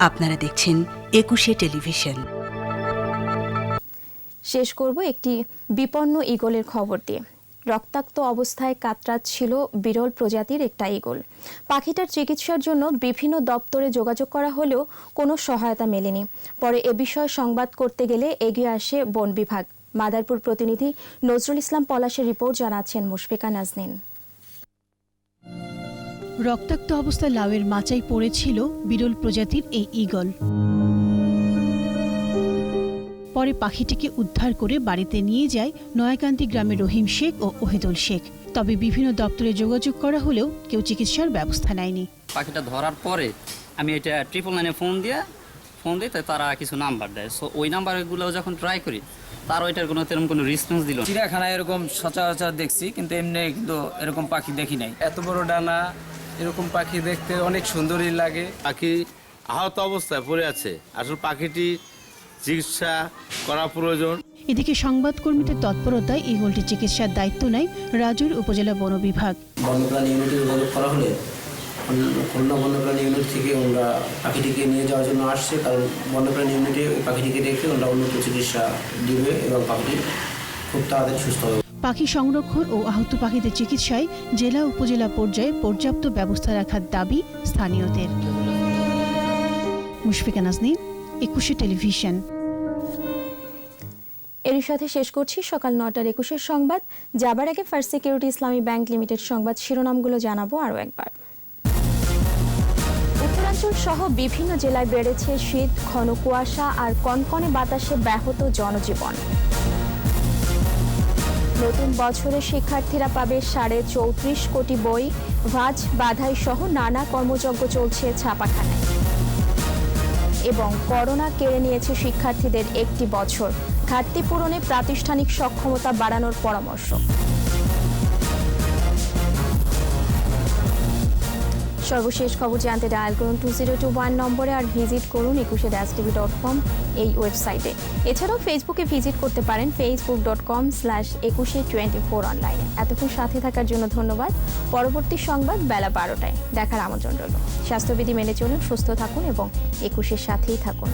আপনারা দেখছেন একুশে টেলিভিশন। শেষ করব একটি বিপন্ন ঈগলের খবর দিয়ে। রক্তাক্ত অবস্থায় কাতরাচ্ছিল বিরল প্রজাতির একটা ঈগল। পাখিটার চিকিৎসার জন্য বিভিন্ন দপ্তরে যোগাযোগ করা হলেও কোনো সহায়তা মেলেনি। পরে এ বিষয়ে সংবাদ করতে গেলে এগিয়ে আসে বন বিভাগ। মাদারপুর প্রতিনিধি নজরুল ইসলাম পলাশের রিপোর্ট জানাচ্ছেন মুশফিকা নাজনীন। রক্তাক্ত অবস্থায় লাউয়ের মাচায় পড়েছিল বিরল প্রজাতির এই ঈগল। পরে পাখিটিকে উদ্ধার করে বাড়িতে নিয়ে যায় নয়াকান্তি গ্রামে রহিম শেখ ও ওহিদুল শেখ। তবে বিভিন্ন দপ্তরে যোগাযোগ করা হলেও কেউ চিকিৎসার ব্যবস্থা নেয়নি। পাখিটা ধরার পরে আমি এটা ট্রিপল নাইনে ফোন দিয়ে ফোন দিই তারা কিছু নাম্বার দেয়। সো ওই নাম্বারগুলো যখন ট্রাই করি তার ওইটার কোনো তেরকম কোনো রেসপন্স দিল চিড়িয়াখানায় এরকম সচরাচর দেখছি কিন্তু এমনি কিন্তু এরকম পাখি দেখি নাই। এত বড় ডানা এরকম পাখি দেখতে অনেক সুন্দরই লাগে। পাখি আহত অবস্থায় পড়ে আছে। আসলে পাখিটি চিকিৎসা করা প্রয়োজন। এদিকে সংবাদকর্মীদের তৎপরতায় ঈগলটি চিকিৎসার দায়িত্ব নেয় রাজুর উপজেলা বন বিভাগ। বন্যপ্রাণী ইউনিটে যোগাযোগ করা হলে খুলনা বন্যপ্রাণী ইউনিট থেকে ওরা পাখিটিকে নিয়ে যাওয়ার জন্য আসছে। কারণ বন্যপ্রাণী ইউনিটে পাখিটিকে রেখে ওরা উন্নত চিকিৎসা দিবে এবং পাখিটি খুব তাড়াতাড়ি সুস্থ হবে। পাখি সংরক্ষণ ও আহত পাখিদের চিকিৎসায় জেলা উপজেলা পর্যায়ে পর্যাপ্ত ব্যবস্থা রাখার দাবি স্থানীয়দের। মুশফিকা নাজনীন, একুশে টেলিভিশন। এরই সাথে শেষ করছি সকাল নটার একুশের সংবাদ। যাবার আগে first security Islami bank limited সংবাদ শিরোনামগুলো জানাব আরও একবার। উত্তরাঞ্চল সহ বিভিন্ন জেলায় বেড়েছে শীত, ঘন কুয়াশা আর কনকনে বাতাসে ব্যাহত জনজীবন। বছরে শিক্ষার্থীরা পাবে সাড়ে চৌত্রিশ কোটি বই, ভাজ, বাধাই সহ নানা কর্মযজ্ঞ চলছে ছাপাখানায়। এবং করোনা কেড়ে নিয়েছে শিক্ষার্থীদের একটি বছর। ঘাটতি পূরণে প্রাতিষ্ঠানিক সক্ষমতা বাড়ানোর পরামর্শ। সর্বশেষ খবর জানতে ডায়াল করুন টু জিরো টু ওয়ান নম্বরে আর ভিজিট করুন একুশে ড্যাশ টিভি ডট কম এই ওয়েবসাইটে এছাড়াও ফেসবুকে ভিজিট করতে পারেন Facebook dot com slash Ekushey twenty four অনলাইনে এতক্ষণ সাথে থাকার জন্য ধন্যবাদ। পরবর্তী সংবাদ বেলা বারোটায়। দেখার আমন্ত্রণ রইল। স্বাস্থ্যবিধি মেনে চলুন, সুস্থ থাকুন এবং একুশের সাথেই থাকুন।